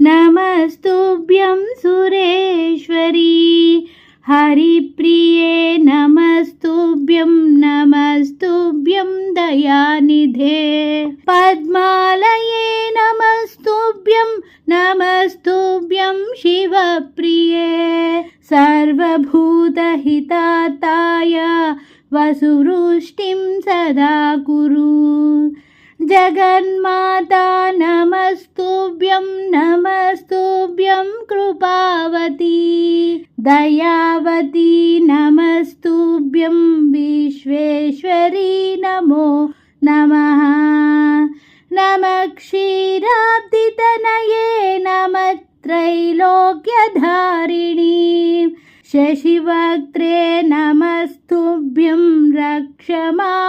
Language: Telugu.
నమస్తుభ్యం సురేశ్వరీ. హరిప్రియే నమస్తుభ్యం నమస్తుభ్యం దయానిధే. పద్మాలయే నమస్తుభ్యం నమస్తుభ్యం శివప్రియే. సర్వభూతహితాయ వసువృష్టిం సదా కురు. జగన్మాతా నమస్తు नमस्तुभ्यं कृपावती। दयावती नमस्तुभ्यं विश्वेश्वरी नमो नमः। नमः क्षीराब्दितनये नमः त्रैलोक्यधारिणी। शशिवक्त्रे नमस्तुभ्यं रक्ष मां शरणागतम्